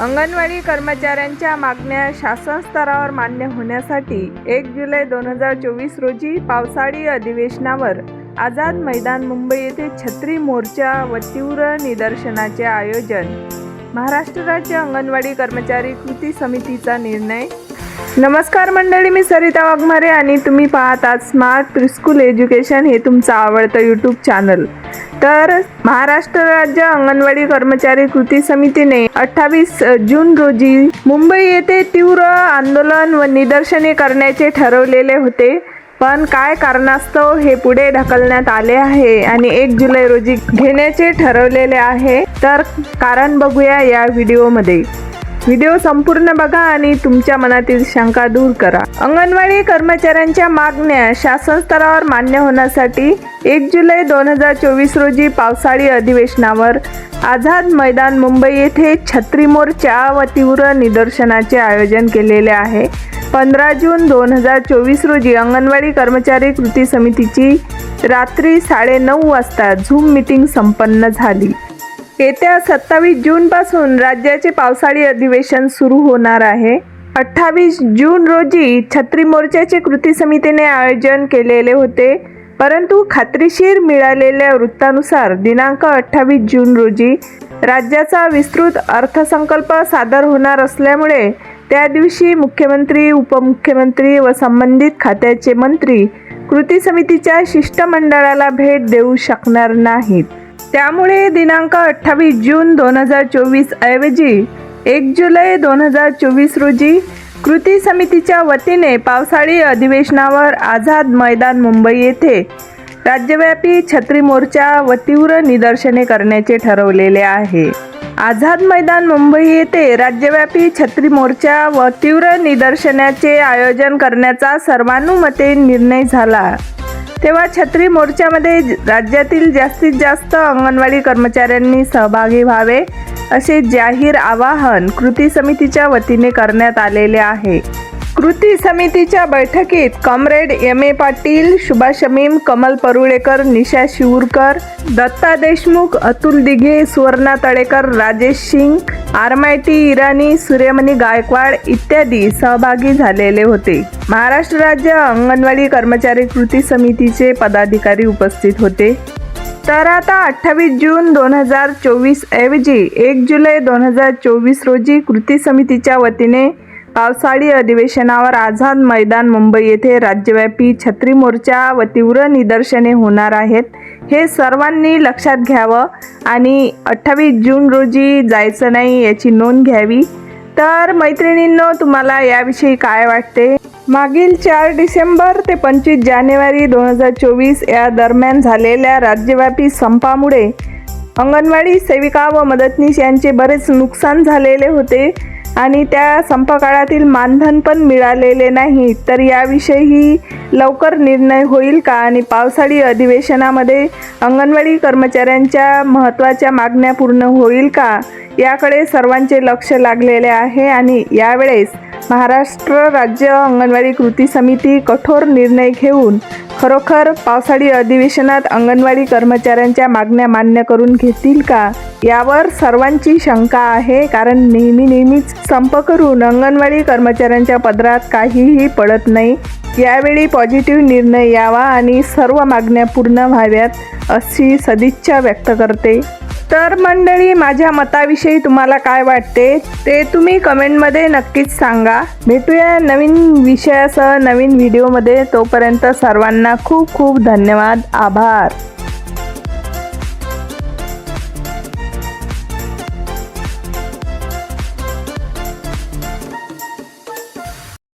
अंगणवाडी कर्मचाऱ्यांच्या मागण्या शासन स्तरावर मान्य होण्यासाठी एक जुलै दोन हजार चोवीस रोजी पावसाळी अधिवेशनावर आझाद मैदान मुंबई येथे छत्री मोर्चा व तीव्र निदर्शनाचे आयोजन. महाराष्ट्र राज्य अंगणवाडी कर्मचारी कृती समितीचा निर्णय. नमस्कार मंडळी मी सरिता वाघमारे आणि तुम्ही पाहतात स्मार्ट प्रिस्कूल एज्युकेशन हे तुमचं आवडतं यूट्यूब चॅनल तर महाराष्ट्र राज्य अंगणवाडी कर्मचारी कृती समितीने अठ्ठावीस जून रोजी मुंबई येथे तीव्र आंदोलन व निदर्शने करण्याचे ठरवलेले होते. पण काय कारणास्तव हे पुढे ढकलण्यात आले आहे आणि एक जुलै रोजी घेण्याचे ठरवलेले आहे? तर कारण बघूया या व्हिडिओमध्ये. व्हिडिओ संपूर्ण बघा आणि तुमच्या मनातील शंका दूर करा. अंगणवाडी कर्मचाऱ्यांच्या मागण्या शासन स्तरावर मान्य होण्यासाठी एक जुलै दोन हजार चोवीस रोजी पावसाळी अधिवेशनावर आझाद मैदान मुंबई येथे छत्री मोर्चा व तीव्र निदर्शनाचे आयोजन केलेले आहे. पंधरा जून दोन हजार चोवीस रोजी अंगणवाडी कर्मचारी कृती समितीची रात्री साडेनऊ वाजता झूम मीटिंग संपन्न झाली. येत्या सत्तावीस जूनपासून राज्याचे पावसाळी अधिवेशन सुरू होणार आहे. अठ्ठावीस जून रोजी छत्री मोर्चाचे कृती समितीने आयोजन केलेले होते परंतु खात्रीशीर मिळालेल्या वृत्तानुसार दिनांक अठ्ठावीस जून रोजी राज्याचा विस्तृत अर्थसंकल्प सादर होणार असल्यामुळे त्या दिवशी मुख्यमंत्री उपमुख्यमंत्री व संबंधित खात्याचे मंत्री कृती समितीच्या शिष्टमंडळाला भेट देऊ शकणार नाहीत. त्यामुळे दिनांक अठ्ठावीस जून दोन हजार चोवीस ऐवजी एक जुलै दोन हजार चोवीस रोजी कृती समितीच्या वतीने पावसाळी अधिवेशनावर आझाद मैदान मुंबई येथे राज्यव्यापी छत्री मोर्चा व तीव्र निदर्शने करण्याचे ठरवलेले आहे. आझाद मैदान मुंबई येथे राज्यव्यापी छत्री मोर्चा व तीव्र निदर्शनाचे आयोजन करण्याचा सर्वानुमते निर्णय झाला. तेव्हा छत्री मोर्चामध्ये राज्यातील जास्तीत जास्त अंगणवाडी कर्मचाऱ्यांनी सहभागी व्हावे असे जाहीर आवाहन कृती समितीच्या वतीने करण्यात आलेले आहे. कृती समितीच्या बैठकीत comrade M A Patil Subhash Shamim Kamal Parulekar Nisha Shivurkar Datta Deshmukh Atul Dighe Suvarna Talekar Rajesh Singh Armaity Irani Suryamani Gaikwad इत्यादी सहभागी झालेले होते. महाराष्ट्र राज्य अंगणवाडी कर्मचारी कृती समितीचे पदाधिकारी उपस्थित होते. तर आता अठ्ठावीस जून दोन हजार चोवीस ऐवजी एक जुलै दोन हजार चोवीस रोजी कृती समितीच्या वतीने पावसाळी अधिवेशनावर आझाद मैदान मुंबई येथे राज्यव्यापी छत्री मोर्चा व तीव्र निदर्शने होणार आहेत. हे सर्वांनी लक्षात घ्यावं आणि अठ्ठावीस जून रोजी जायचं नाही याची नोंद घ्यावी. तर मैत्रिणींनो तुम्हाला याविषयी काय वाटते? मागील चार डिसेंबर ते पंचवीस जानेवारी दोन हजार चोवीस या दरम्यान झालेल्या राज्यव्यापी संपामुळे अंगणवाडी सेविका व मदतनीस यांचे बरेच नुकसान झालेले होते. आणि त्या संपकाळातील मानधन पण मिळालेले नाही तर याविषयी लवकर निर्णय होईल का? आणि पावसाळी अधिवेशनामध्ये अंगणवाडी कर्मचाऱ्यांच्या महत्त्वाच्या मागण्या पूर्ण होईल का? याकडे सर्वांचे लक्ष लागलेले आहे आणि यावेळेस महाराष्ट्र राज्य अंगणवाडी कृती समिती कठोर निर्णय घेऊन खरोखर पावसाळी अधिवेशनात अंगणवाडी कर्मचाऱ्यांच्या मागण्या मान्य करून घेतील का? यावर सर्वांची शंका आहे कारण नेहमी नेहमीच संप करून अंगणवाडी कर्मचाऱ्यांच्या पदरात काहीही पडत नाही. यावेळी पॉझिटिव्ह निर्णय यावा आणि सर्व मागण्या पूर्ण व्हाव्यात अशी सदिच्छा व्यक्त करते. तर मंडळी माझ्या मताविषयी तुम्हाला काय वाटते ते तुम्ही कमेंटमध्ये नक्कीच सांगा. भेटूया नवीन विषयासह नवीन व्हिडिओमध्ये. तोपर्यंत सर्वांना खूप खूप धन्यवाद. आभार.